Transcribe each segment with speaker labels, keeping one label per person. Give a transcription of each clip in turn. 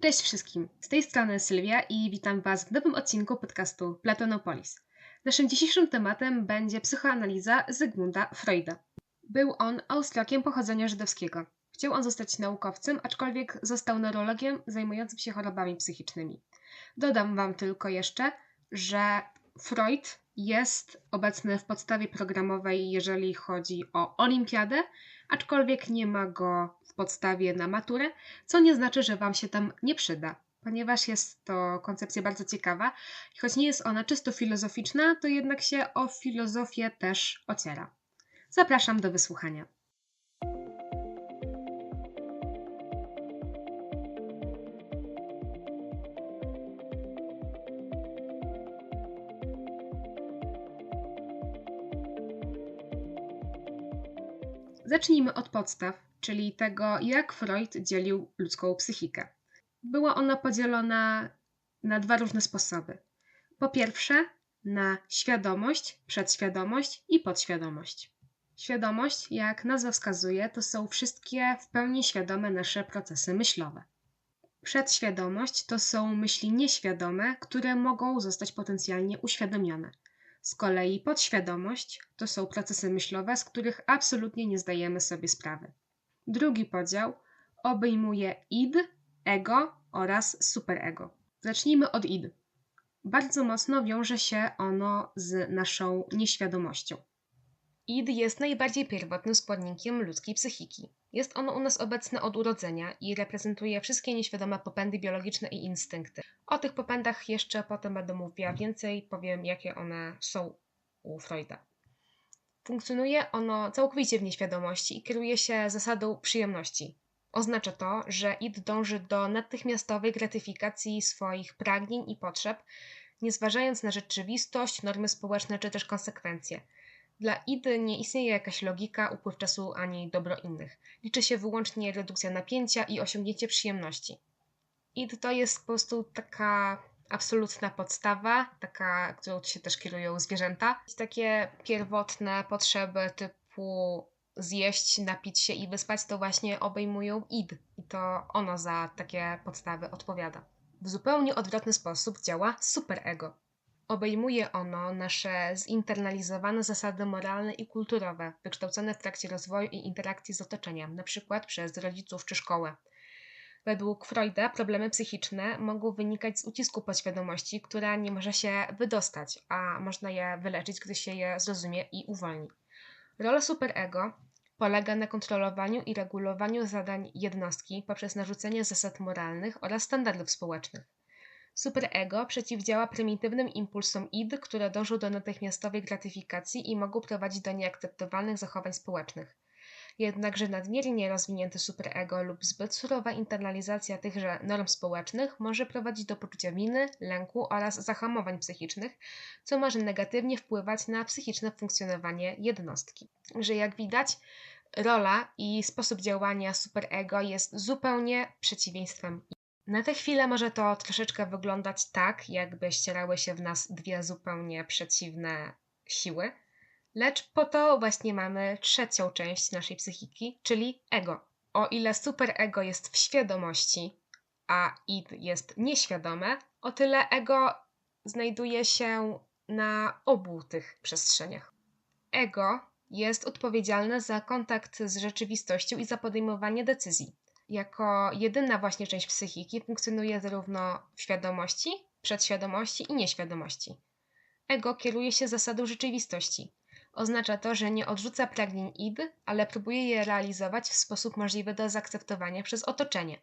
Speaker 1: Cześć wszystkim, z tej strony Sylwia i witam Was w nowym odcinku podcastu Platonopolis. Naszym dzisiejszym tematem będzie psychoanaliza Zygmunda Freuda. Był on Austriakiem pochodzenia żydowskiego. Chciał on zostać naukowcem, aczkolwiek został neurologiem zajmującym się chorobami psychicznymi. Dodam Wam tylko jeszcze, że Freud jest obecny w podstawie programowej, jeżeli chodzi o olimpiadę, aczkolwiek nie ma go w podstawie na maturę, co nie znaczy, że Wam się tam nie przyda, ponieważ jest to koncepcja bardzo ciekawa i choć nie jest ona czysto filozoficzna, to jednak się o filozofię też ociera. Zapraszam do wysłuchania. Zacznijmy od podstaw, czyli tego, jak Freud dzielił ludzką psychikę. Była ona podzielona na dwa różne sposoby. Po pierwsze, na świadomość, przedświadomość i podświadomość. Świadomość, jak nazwa wskazuje, to są wszystkie w pełni świadome nasze procesy myślowe. Przedświadomość to są myśli nieświadome, które mogą zostać potencjalnie uświadomione. Z kolei podświadomość to są procesy myślowe, z których absolutnie nie zdajemy sobie sprawy. Drugi podział obejmuje id, ego oraz superego. Zacznijmy od id. Bardzo mocno wiąże się ono z naszą nieświadomością. Id jest najbardziej pierwotnym składnikiem ludzkiej psychiki. Jest ono u nas obecne od urodzenia i reprezentuje wszystkie nieświadome popędy biologiczne i instynkty. O tych popędach jeszcze potem będę mówiła więcej, powiem jakie one są u Freuda. Funkcjonuje ono całkowicie w nieświadomości i kieruje się zasadą przyjemności. Oznacza to, że id dąży do natychmiastowej gratyfikacji swoich pragnień i potrzeb, nie zważając na rzeczywistość, normy społeczne czy też konsekwencje. Dla id nie istnieje jakaś logika, upływ czasu ani dobro innych. Liczy się wyłącznie redukcja napięcia i osiągnięcie przyjemności. Id to jest po prostu taka absolutna podstawa, taka, którą się też kierują zwierzęta. Takie pierwotne potrzeby typu zjeść, napić się i wyspać, to właśnie obejmują id. I to ono za takie podstawy odpowiada. W zupełnie odwrotny sposób działa superego. Obejmuje ono nasze zinternalizowane zasady moralne i kulturowe, wykształcone w trakcie rozwoju i interakcji z otoczeniem, np. przez rodziców czy szkołę. Według Freuda problemy psychiczne mogą wynikać z ucisku podświadomości, która nie może się wydostać, a można je wyleczyć, gdy się je zrozumie i uwolni. Rola superego polega na kontrolowaniu i regulowaniu zadań jednostki poprzez narzucenie zasad moralnych oraz standardów społecznych. Superego przeciwdziała prymitywnym impulsom id, które dążą do natychmiastowej gratyfikacji i mogą prowadzić do nieakceptowalnych zachowań społecznych. Jednakże nadmiernie rozwinięte superego lub zbyt surowa internalizacja tychże norm społecznych może prowadzić do poczucia winy, lęku oraz zahamowań psychicznych, co może negatywnie wpływać na psychiczne funkcjonowanie jednostki. Że jak widać, rola i sposób działania superego jest zupełnie przeciwieństwem. Na tę chwilę może to troszeczkę wyglądać tak, jakby ścierały się w nas dwie zupełnie przeciwne siły Lecz po to właśnie mamy trzecią część naszej psychiki, czyli ego. O ile superego jest w świadomości, a id jest nieświadome, o tyle ego znajduje się na obu tych przestrzeniach. Ego jest odpowiedzialne za kontakt z rzeczywistością i za podejmowanie decyzji. Jako jedyna właśnie część psychiki funkcjonuje zarówno w świadomości, przedświadomości i nieświadomości. Ego kieruje się zasadą rzeczywistości, Oznacza to, że nie odrzuca pragnień id, ale próbuje je realizować w sposób możliwy do zaakceptowania przez otoczenie.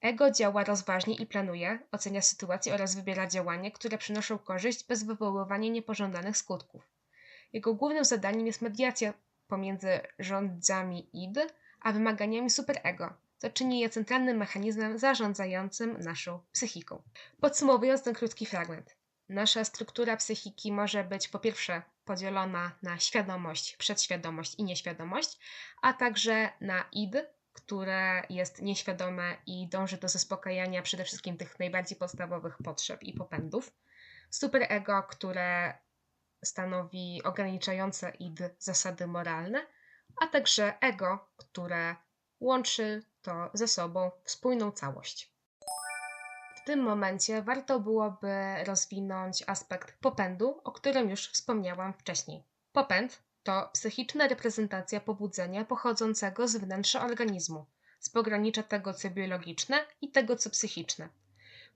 Speaker 1: Ego działa rozważnie i planuje, ocenia sytuację oraz wybiera działania, które przynoszą korzyść bez wywoływania niepożądanych skutków. Jego głównym zadaniem jest mediacja pomiędzy rządzami id a wymaganiami superego, co czyni je centralnym mechanizmem zarządzającym naszą psychiką. Podsumowując ten krótki fragment. Nasza struktura psychiki może być po pierwsze podzielona na świadomość, przedświadomość i nieświadomość, a także na id, które jest nieświadome i dąży do zaspokajania przede wszystkim tych najbardziej podstawowych potrzeb i popędów. Superego, które stanowi ograniczające id zasady moralne, a także ego, które łączy to ze sobą w spójną całość. W tym momencie warto byłoby rozwinąć aspekt popędu, o którym już wspomniałam wcześniej. Popęd to psychiczna reprezentacja pobudzenia pochodzącego z wnętrza organizmu, z pogranicza tego co biologiczne i tego co psychiczne.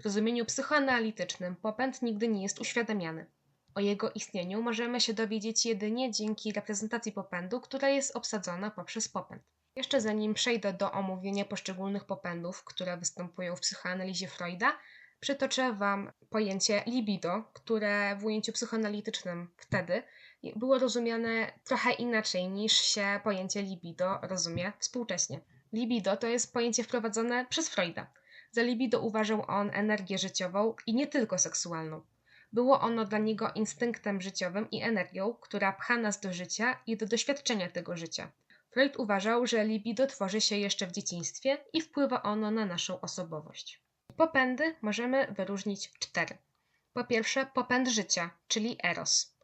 Speaker 1: W rozumieniu psychoanalitycznym popęd nigdy nie jest uświadamiany. O jego istnieniu możemy się dowiedzieć jedynie dzięki reprezentacji popędu, która jest obsadzona poprzez popęd. Jeszcze zanim przejdę do omówienia poszczególnych popędów, które występują w psychoanalizie Freuda, przytoczę Wam pojęcie libido, które w ujęciu psychoanalitycznym wtedy było rozumiane trochę inaczej niż się pojęcie libido rozumie współcześnie. Libido to jest pojęcie wprowadzone przez Freuda. Za libido uważał on energię życiową i nie tylko seksualną. Było ono dla niego instynktem życiowym i energią, która pcha nas do życia i do doświadczenia tego życia. Freud uważał, że libido tworzy się jeszcze w dzieciństwie i wpływa ono na naszą osobowość. Popędy możemy wyróżnić cztery. Po pierwsze, popęd życia, czyli eros.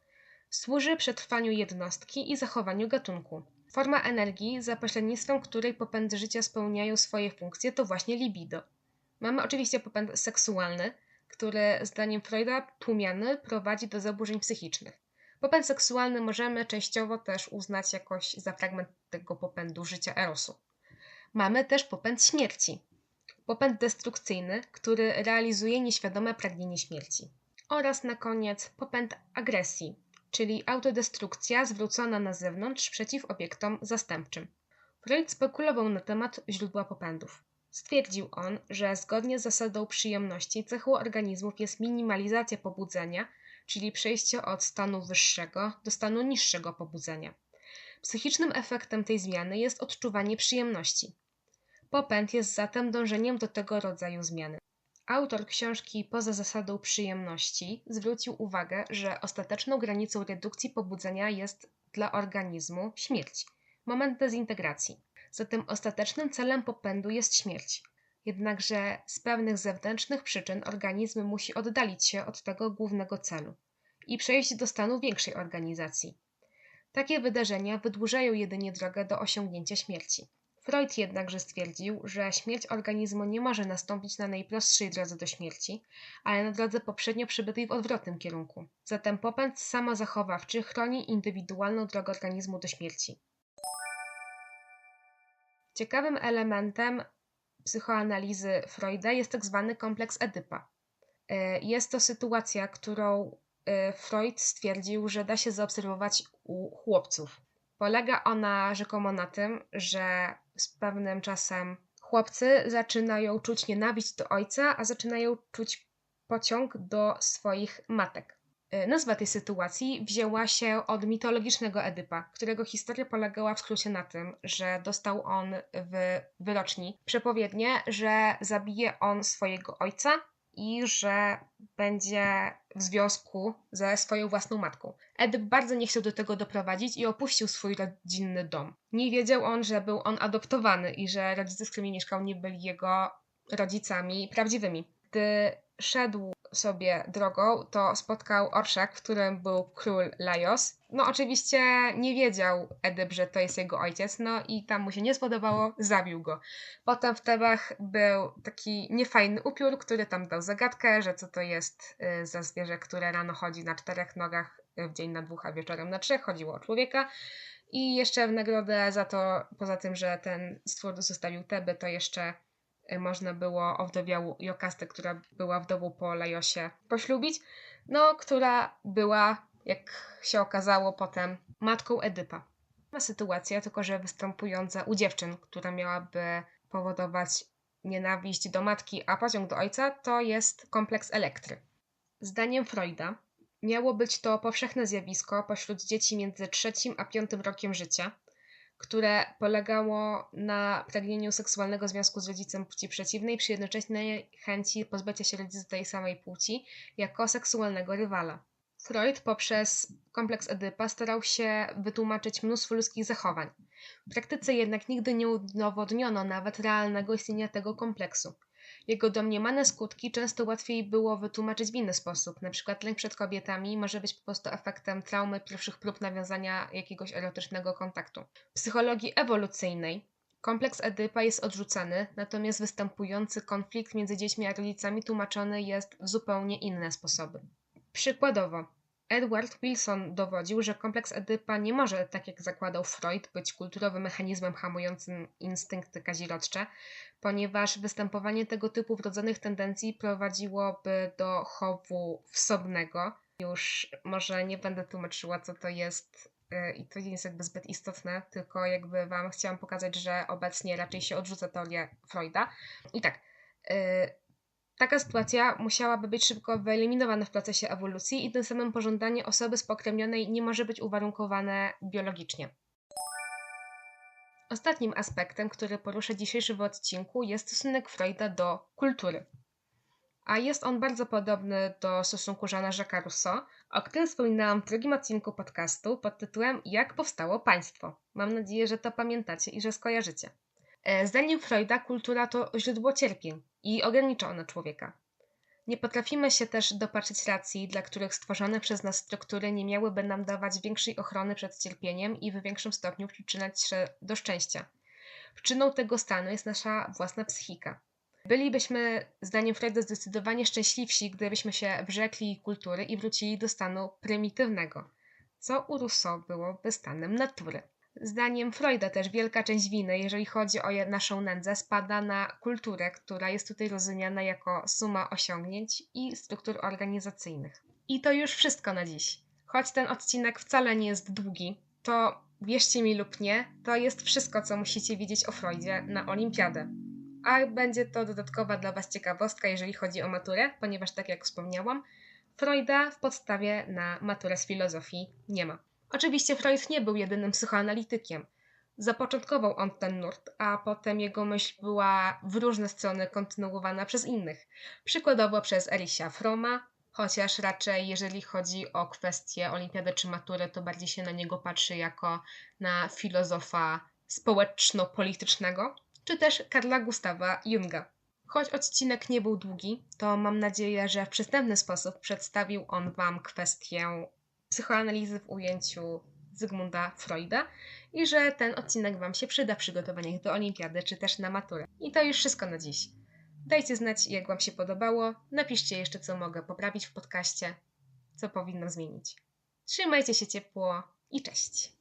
Speaker 1: Służy przetrwaniu jednostki i zachowaniu gatunku. Forma energii, za pośrednictwem której popędy życia spełniają swoje funkcje, to właśnie libido. Mamy oczywiście popęd seksualny, który zdaniem Freuda tłumiany prowadzi do zaburzeń psychicznych. Popęd seksualny możemy częściowo też uznać jakoś za fragment tego popędu życia Erosu. Mamy też popęd śmierci. Popęd destrukcyjny, który realizuje nieświadome pragnienie śmierci. Oraz na koniec popęd agresji, czyli autodestrukcja zwrócona na zewnątrz przeciw obiektom zastępczym. Freud spekulował na temat źródła popędów. Stwierdził on, że zgodnie z zasadą przyjemności cechą organizmów jest minimalizacja pobudzenia, czyli przejście od stanu wyższego do stanu niższego pobudzenia. Psychicznym efektem tej zmiany jest odczuwanie przyjemności. Popęd jest zatem dążeniem do tego rodzaju zmiany. Autor książki Poza zasadą przyjemności zwrócił uwagę, że ostateczną granicą redukcji pobudzenia jest dla organizmu śmierć, moment dezintegracji. Zatem ostatecznym celem popędu jest śmierć. Jednakże z pewnych zewnętrznych przyczyn organizm musi oddalić się od tego głównego celu i przejść do stanu większej organizacji. Takie wydarzenia wydłużają jedynie drogę do osiągnięcia śmierci. Freud jednakże stwierdził, że śmierć organizmu nie może nastąpić na najprostszej drodze do śmierci, ale na drodze poprzednio przybytej w odwrotnym kierunku. Zatem popęd samozachowawczy chroni indywidualną drogę organizmu do śmierci. Ciekawym elementem psychoanalizy Freuda jest tak zwany kompleks Edypa. E, jest to sytuacja, którą e, Freud stwierdził, że da się zaobserwować u chłopców. Polega ona rzekomo na tym, że z pewnym czasem chłopcy zaczynają czuć nienawiść do ojca, a zaczynają czuć pociąg do swoich matek. E, nazwa tej sytuacji wzięła się od mitologicznego Edypa, którego historia polegała w skrócie na tym, że dostał on w wyroczni przepowiednię, że zabije on swojego ojca i że będzie w związku ze swoją własną matką. Edyp bardzo nie chciał do tego doprowadzić i opuścił swój rodzinny dom. Nie wiedział on, że był on adoptowany i że rodzice, z którymi mieszkał, nie byli jego rodzicami prawdziwymi. Gdy szedł sobie drogą, to spotkał orszak, w którym był król Lajos. No oczywiście nie wiedział Edyp, że to jest jego ojciec, no i tam mu się nie spodobało, zabił go. Potem w Tebach był taki niefajny upiór, który tam dał zagadkę, że co to jest y, za zwierzę, które rano chodzi na czterech nogach, w dzień na dwóch, a wieczorem na trzech. Chodziło o człowieka. I jeszcze w nagrodę za to, poza tym, że ten stwór zostawił Teby, to jeszcze Y, można było owdowiałą Jokastę, która była wdową po Lajosie, poślubić, no, która była, jak się okazało potem, matką Edypa. Ma sytuacja, tylko że występująca u dziewczyn, która miałaby powodować nienawiść do matki, a pociąg do ojca, to jest kompleks elektry. Zdaniem Freuda miało być to powszechne zjawisko pośród dzieci między trzecim a piątym rokiem życia, które polegało na pragnieniu seksualnego związku z rodzicem płci przeciwnej przy jednoczesnej chęci pozbycia się rodzica tej samej płci jako seksualnego rywala. Freud poprzez kompleks Edypa starał się wytłumaczyć mnóstwo ludzkich zachowań. W praktyce jednak nigdy nie udowodniono nawet realnego istnienia tego kompleksu. Jego domniemane skutki często łatwiej było wytłumaczyć w inny sposób. Na przykład lęk przed kobietami może być po prostu efektem traumy pierwszych prób nawiązania jakiegoś erotycznego kontaktu. W psychologii ewolucyjnej Kompleks Edypa jest odrzucany, natomiast występujący konflikt między dziećmi a rodzicami tłumaczony jest w zupełnie inne sposoby. Przykładowo, Edward Wilson dowodził, że kompleks Edypa nie może, tak jak zakładał Freud, być kulturowym mechanizmem hamującym instynkty kazirodcze, ponieważ występowanie tego typu wrodzonych tendencji prowadziłoby do chowu wsobnego. Już może nie będę tłumaczyła, co to jest y, i to nie jest jakby zbyt istotne, tylko jakby Wam chciałam pokazać, że obecnie raczej się odrzuca teorię Freuda. I tak, y, Taka sytuacja musiałaby być szybko wyeliminowana w procesie ewolucji i tym samym pożądanie osoby spokrewnionej nie może być uwarunkowane biologicznie. Ostatnim aspektem, który poruszę dzisiejszy w odcinku, jest stosunek Freuda do kultury. A jest on bardzo podobny do stosunku Jeana Jacques'a Rousseau, o którym wspominałam w drugim odcinku podcastu pod tytułem Jak powstało państwo. Mam nadzieję, że to pamiętacie i że skojarzycie. E, zdaniem Freuda kultura to źródło cierpień i ogranicza ona człowieka. Nie potrafimy się też dopatrzyć racji, dla których stworzone przez nas struktury nie miałyby nam dawać większej ochrony przed cierpieniem i w większym stopniu przyczyniać się do szczęścia. Przyczyną tego stanu jest nasza własna psychika. Bylibyśmy, zdaniem Freuda, zdecydowanie szczęśliwsi, gdybyśmy się wrzekli kultury i wrócili do stanu prymitywnego, co u Rousseau byłoby stanem natury. Zdaniem Freuda też wielka część winy, jeżeli chodzi o naszą nędzę, spada na kulturę, która jest tutaj rozumiana jako suma osiągnięć i struktur organizacyjnych. I to już wszystko na dziś. Choć ten odcinek wcale nie jest długi, to wierzcie mi lub nie, to jest wszystko, co musicie wiedzieć o Freudzie na olimpiadę. A będzie to dodatkowa dla Was ciekawostka, jeżeli chodzi o maturę, ponieważ tak jak wspomniałam, Freuda w podstawie na maturę z filozofii nie ma. Oczywiście Freud nie był jedynym psychoanalitykiem. Zapoczątkował on ten nurt, a potem jego myśl była w różne strony kontynuowana przez innych. Przykładowo przez Erisia Froma, chociaż raczej jeżeli chodzi o kwestie olimpiady czy matury, to bardziej się na niego patrzy jako na filozofa społeczno-politycznego, czy też Karla Gustawa Junga. Choć odcinek nie był długi, to mam nadzieję, że w przystępny sposób przedstawił on Wam kwestię psychoanalizy w ujęciu Zygmunda Freuda i że ten odcinek Wam się przyda w przygotowaniach do olimpiady czy też na maturę. I to już wszystko na dziś. Dajcie znać, jak Wam się podobało. Napiszcie jeszcze, co mogę poprawić w podcaście, co powinno zmienić. Trzymajcie się ciepło i cześć!